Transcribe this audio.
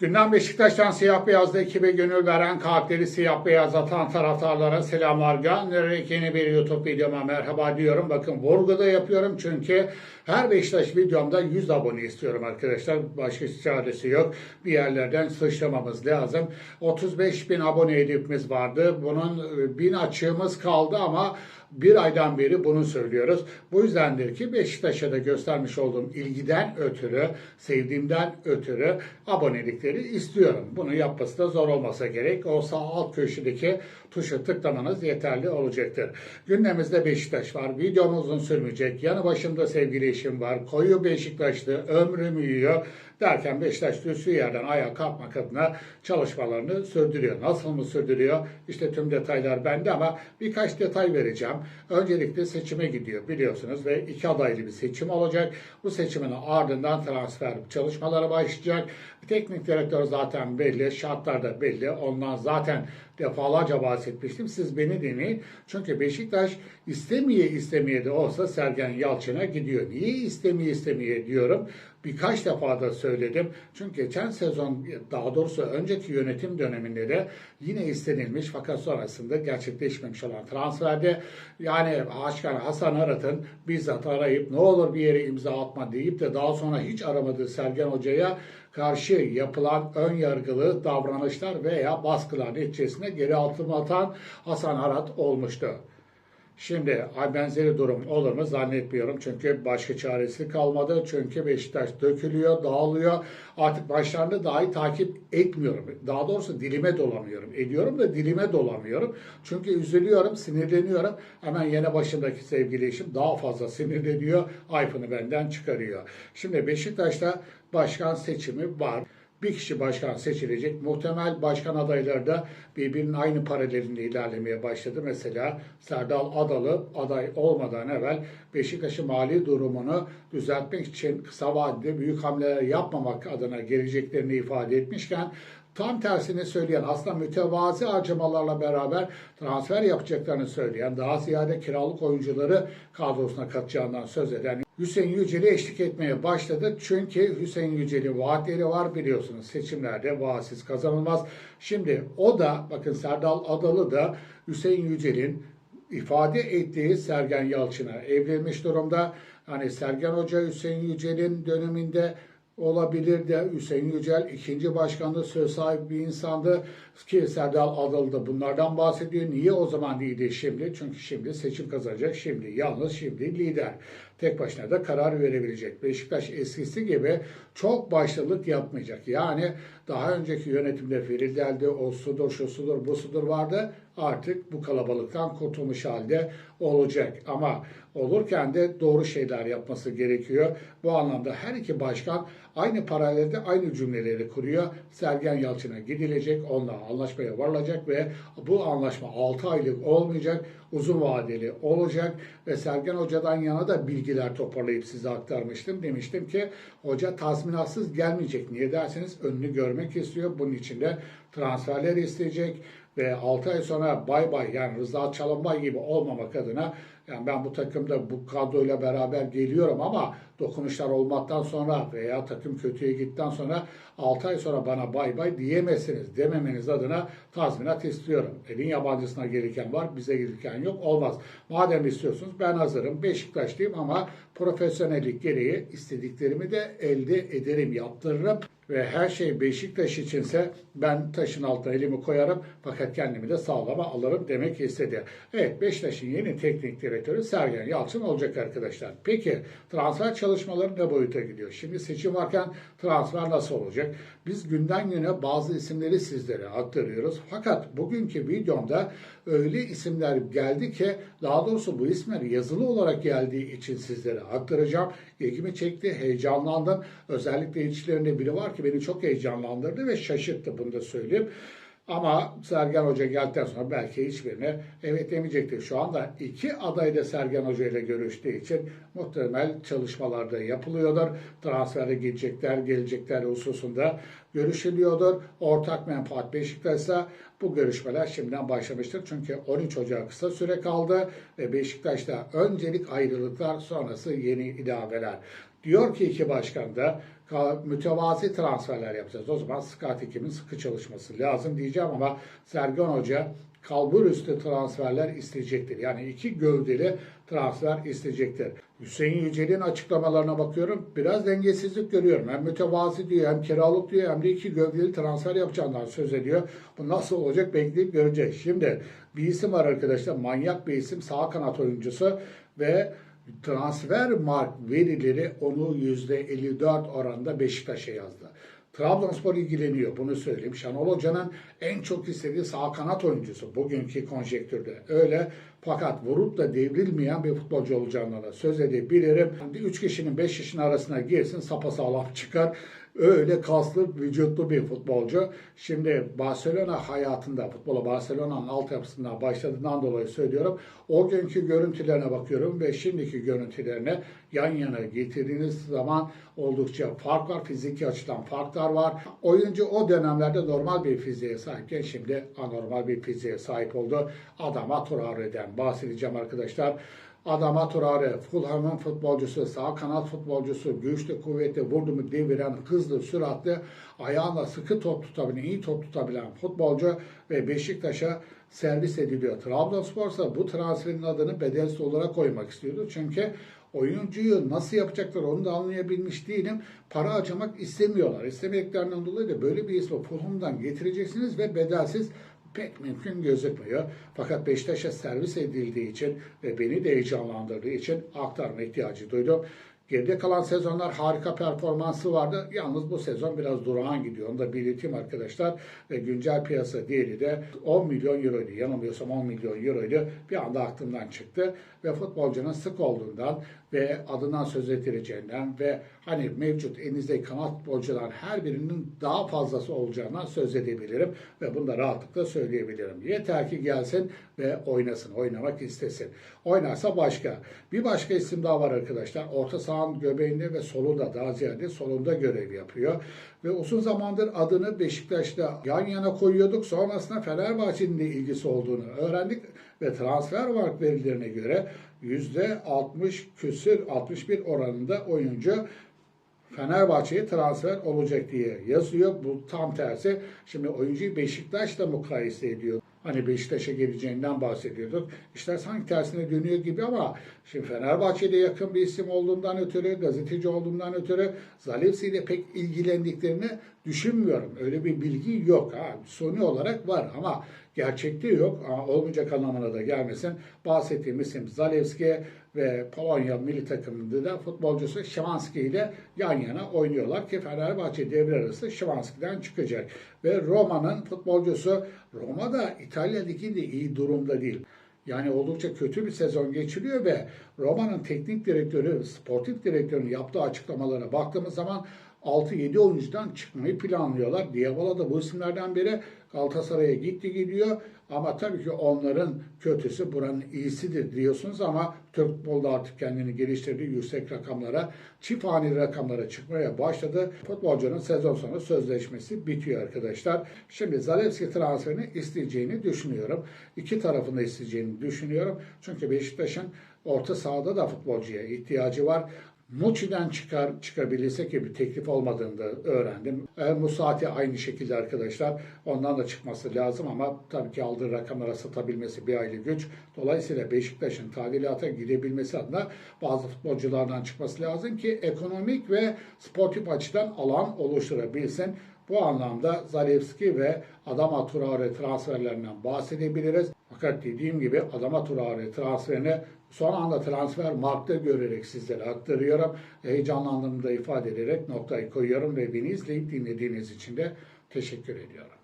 Gündem Beşiktaş'tan siyah beyazda ekibe gönül veren kalpleri siyah beyaz atan taraftarlara selamlar. Göndererek yeni bir YouTube videoma merhaba diyorum. Bakın vurgu da yapıyorum çünkü her Beşiktaş videomda 100 abone istiyorum arkadaşlar. Başka çaresi yok. Bir yerlerden sıçramamız lazım. 35 bin abone hedefimiz vardı. Bunun e, bin açığımız kaldı ama bir aydan beri bunu söylüyoruz. Bu yüzdendir ki Beşiktaş'a da göstermiş olduğum ilgiden ötürü, sevdiğimden ötürü abonelikleri istiyorum. Bunu yapması da zor olmasa gerek. O sağ alt köşedeki tuşu tıklamanız yeterli olacaktır. Gündemimizde Beşiktaş var. Videom uzun sürmeyecek. Yanı başımda sevgili eşim var. Koyu Beşiktaşlı, ömrüm yiyor derken Beşiktaş düştüğü yerden ayağa kalkmak adına çalışmalarını sürdürüyor. Nasıl mı sürdürüyor? İşte tüm detaylar bende ama birkaç detay vereceğim. Öncelikle seçime gidiyor biliyorsunuz ve iki adaylı bir seçim olacak. Bu seçimin ardından transfer çalışmaları başlayacak. Teknik direktör zaten belli, şartlar da belli. Ondan zaten defalarca bahsetmiştim. Siz beni dinleyin. Çünkü Beşiktaş istemeye istemeye de olsa Sergen Yalçın'a gidiyor. Niye istemeye istemeye diyorum? Birkaç defa da söyledim. Çünkü geçen sezon daha doğrusu önceki yönetim döneminde de yine istenilmiş fakat sonrasında gerçekleşmemiş olan transferde yani Başkan Hasan Arat'ın bizzat arayıp ne olur bir yere imza atma deyip de daha sonra hiç aramadığı Sergen Hoca'ya karşı yapılan ön yargılı davranışlar veya baskılar neticesinde geri atılma atan Hasan Arat olmuştu. Şimdi benzeri durum olur mu zannetmiyorum. Çünkü başka çaresi kalmadı. Çünkü Beşiktaş dökülüyor, dağılıyor. Artık başlarını dahi takip etmiyorum. Daha doğrusu dilime dolamıyorum. Ediyorum da dilime dolamıyorum. Çünkü üzülüyorum, sinirleniyorum. Hemen yine başındaki sevgili eşim daha fazla sinirleniyor. Ayfını benden çıkarıyor. Şimdi Beşiktaş'ta başkan seçimi var bir kişi başkan seçilecek. Muhtemel başkan adayları da birbirinin aynı paralelinde ilerlemeye başladı. Mesela Serdal Adalı aday olmadan evvel Beşiktaş'ın mali durumunu düzeltmek için kısa vadede büyük hamleler yapmamak adına geleceklerini ifade etmişken Tam tersini söyleyen, aslında mütevazi harcamalarla beraber transfer yapacaklarını söyleyen, daha ziyade kiralık oyuncuları kadrosuna katacağından söz eden Hüseyin Yücel'i eşlik etmeye başladı. Çünkü Hüseyin Yücel'in vaatleri var biliyorsunuz. Seçimlerde vaatsiz kazanılmaz. Şimdi o da bakın Serdal Adalı da Hüseyin Yücel'in ifade ettiği Sergen Yalçın'a evlenmiş durumda. Hani Sergen Hoca Hüseyin Yücel'in döneminde olabilir de Hüseyin Yücel ikinci başkanlığı söz sahibi bir insandı ki Serdal Adalı da bunlardan bahsediyor. Niye o zaman değildi şimdi? Çünkü şimdi seçim kazanacak. Şimdi yalnız şimdi lider. Tek başına da karar verebilecek. Beşiktaş eskisi gibi çok başlılık yapmayacak. Yani daha önceki yönetimde Feril Deldi, o sudur, şu sudur, bu sudur vardı. Artık bu kalabalıktan kurtulmuş halde olacak. Ama olurken de doğru şeyler yapması gerekiyor. Bu anlamda her iki başkan aynı paralelde aynı cümleleri kuruyor. Sergen Yalçın'a gidilecek, onunla anlaşmaya varılacak ve bu anlaşma 6 aylık olmayacak, uzun vadeli olacak ve Sergen Hoca'dan yana da bilgiler toparlayıp size aktarmıştım. Demiştim ki hoca tazminatsız gelmeyecek. Niye derseniz önünü görmek istiyor. Bunun için de transferler isteyecek ve 6 ay sonra bay bay yani Rıza Çalınbay gibi olmamak adına yani ben bu takımda bu kadroyla beraber geliyorum ama dokunuşlar olmaktan sonra veya takım kötüye gittikten sonra 6 ay sonra bana bay bay diyemezsiniz. Dememeniz adına tazminat istiyorum. Elin yabancısına gelirken var, bize gelirken yok. Olmaz. Madem istiyorsunuz ben hazırım. Beşiktaşlıyım ama profesyonellik gereği istediklerimi de elde ederim, yaptırırım ve her şey Beşiktaş içinse ben taşın altına elimi koyarım fakat kendimi de sağlama alırım demek istedi. Evet Beşiktaş'ın yeni teknik direktörü Sergen Yalçın olacak arkadaşlar. Peki transfer çalışmaları ne boyuta gidiyor? Şimdi seçim varken transfer nasıl olacak? Biz günden güne bazı isimleri sizlere aktarıyoruz. Fakat bugünkü videomda öyle isimler geldi ki daha doğrusu bu isimler yazılı olarak geldiği için sizlere aktaracağım. İlgimi çekti, heyecanlandım. Özellikle içlerinde biri var ki beni çok heyecanlandırdı ve şaşırttı bunu da söyleyeyim. Ama Sergen Hoca geldikten sonra belki hiçbirine evet demeyecektir. Şu anda iki aday da Sergen Hoca ile görüştüğü için muhtemel çalışmalarda yapılıyordur. Transfere gidecekler, gelecekler hususunda görüşülüyordur. Ortak menfaat Beşiktaş'sa bu görüşmeler şimdiden başlamıştır. Çünkü 13 Ocak kısa süre kaldı ve Beşiktaş'ta öncelik ayrılıklar sonrası yeni ilaveler. Diyor ki iki başkan da mütevazi transferler yapacağız. O zaman scout ekibinin sıkı çalışması lazım diyeceğim ama Sergen Hoca kalbur üstü transferler isteyecektir. Yani iki gövdeli transfer isteyecektir. Hüseyin Yücel'in açıklamalarına bakıyorum. Biraz dengesizlik görüyorum. Hem mütevazi diyor hem kiralık diyor hem de iki gövdeli transfer yapacağından söz ediyor. Bu nasıl olacak bekleyip göreceğiz. Şimdi bir isim var arkadaşlar. Manyak bir isim. Sağ kanat oyuncusu ve transfer mark verileri onu %54 oranında Beşiktaş'a yazdı. Trabzonspor ilgileniyor bunu söyleyeyim. Şenol Hoca'nın en çok istediği sağ kanat oyuncusu bugünkü konjektürde. Öyle fakat vurup da devrilmeyen bir futbolcu olacağına da söz edebilirim. 3 kişinin 5 kişinin arasına girsin sapasağlam çıkar. Öyle kaslı, vücutlu bir futbolcu. Şimdi Barcelona hayatında, futbola Barcelona'nın altyapısından başladığından dolayı söylüyorum. O günkü görüntülerine bakıyorum ve şimdiki görüntülerine yan yana getirdiğiniz zaman oldukça fark var. Fiziki açıdan farklar var. Oyuncu o dönemlerde normal bir fiziğe sahipken şimdi anormal bir fiziğe sahip oldu. Adama Traore'den bahsedeceğim arkadaşlar. Adama Traore, Fulham'ın futbolcusu, sağ kanat futbolcusu, güçlü, kuvvetli, vurdu mu deviren, hızlı, süratli, ayağına sıkı top tutabilen, iyi top tutabilen futbolcu ve Beşiktaş'a servis ediliyor. Trabzonspor ise bu transferin adını bedelsiz olarak koymak istiyordu. Çünkü oyuncuyu nasıl yapacaklar onu da anlayabilmiş değilim. Para harcamak istemiyorlar. İstemediklerinden dolayı da böyle bir ismi Fulham'dan getireceksiniz ve bedelsiz pek mümkün gözükmüyor. Fakat Beşiktaş'a servis edildiği için ve beni de heyecanlandırdığı için aktarma ihtiyacı duydum. Geride kalan sezonlar harika performansı vardı. Yalnız bu sezon biraz durağan gidiyor. Onu da belirteyim arkadaşlar. Ve güncel piyasa değeri de 10 milyon euroydu. Yanılmıyorsam 10 milyon euroydu. Bir anda aklımdan çıktı. Ve futbolcunun sık olduğundan ve adından söz ettireceğinden ve hani mevcut elinizdeki kanat futbolcuların her birinin daha fazlası olacağından söz edebilirim. Ve bunu da rahatlıkla söyleyebilirim. Yeter ki gelsin ve oynasın. Oynamak istesin. Oynarsa başka. Bir başka isim daha var arkadaşlar. Orta sahanın göbeğinde ve solunda daha ziyade solunda görev yapıyor. Ve uzun zamandır adını Beşiktaş'ta yan yana koyuyorduk. Sonrasında Fenerbahçe'nin de ilgisi olduğunu öğrendik. Ve transfer mark verilerine göre %60 küsür 61 oranında oyuncu Fenerbahçe'ye transfer olacak diye yazıyor. Bu tam tersi. Şimdi oyuncuyu Beşiktaş'la mukayese ediyor. Hani Beşiktaş'a geleceğinden bahsediyorduk. İşte sanki tersine dönüyor gibi ama şimdi Fenerbahçe'de yakın bir isim olduğundan ötürü, gazeteci olduğundan ötürü Zalewski ile pek ilgilendiklerini düşünmüyorum. Öyle bir bilgi yok. Ha, suni olarak var ama gerçekte yok. Ama olmayacak anlamına da gelmesin. Bahsettiğim isim Zalewski ve Polonya milli takımında da futbolcusu Şimanski ile yan yana oynuyorlar ki Fenerbahçe devre arası Şimanski'den çıkacak. Ve Roma'nın futbolcusu Roma da İtalya Ligi'nde iyi durumda değil. Yani oldukça kötü bir sezon geçiriyor ve Roma'nın teknik direktörü, sportif direktörünün yaptığı açıklamalara baktığımız zaman 6-7 oyuncudan çıkmayı planlıyorlar. Diabala da bu isimlerden biri Galatasaray'a gitti gidiyor. Ama tabii ki onların kötüsü buranın iyisidir diyorsunuz ama Türk futbolda artık kendini geliştirdi. Yüksek rakamlara, çift haneli rakamlara çıkmaya başladı. Futbolcunun sezon sonu sözleşmesi bitiyor arkadaşlar. Şimdi Zalewski transferini isteyeceğini düşünüyorum. İki tarafında isteyeceğini düşünüyorum. Çünkü Beşiktaş'ın orta sahada da futbolcuya ihtiyacı var. Muçi'den çıkar çıkabilirse ki bir teklif olmadığını da öğrendim. E, Musati aynı şekilde arkadaşlar. Ondan da çıkması lazım ama tabii ki aldığı rakamlara satabilmesi bir aylık güç. Dolayısıyla Beşiktaş'ın tadilata gidebilmesi adına bazı futbolculardan çıkması lazım ki ekonomik ve sportif açıdan alan oluşturabilsin. Bu anlamda Zalewski ve Adama Traore transferlerinden bahsedebiliriz. Fakat dediğim gibi Adama Traore transferini son anda transfer markta görerek sizlere aktarıyorum. Heyecanlandığımı da ifade ederek noktayı koyuyorum ve beni izleyip dinlediğiniz için de teşekkür ediyorum.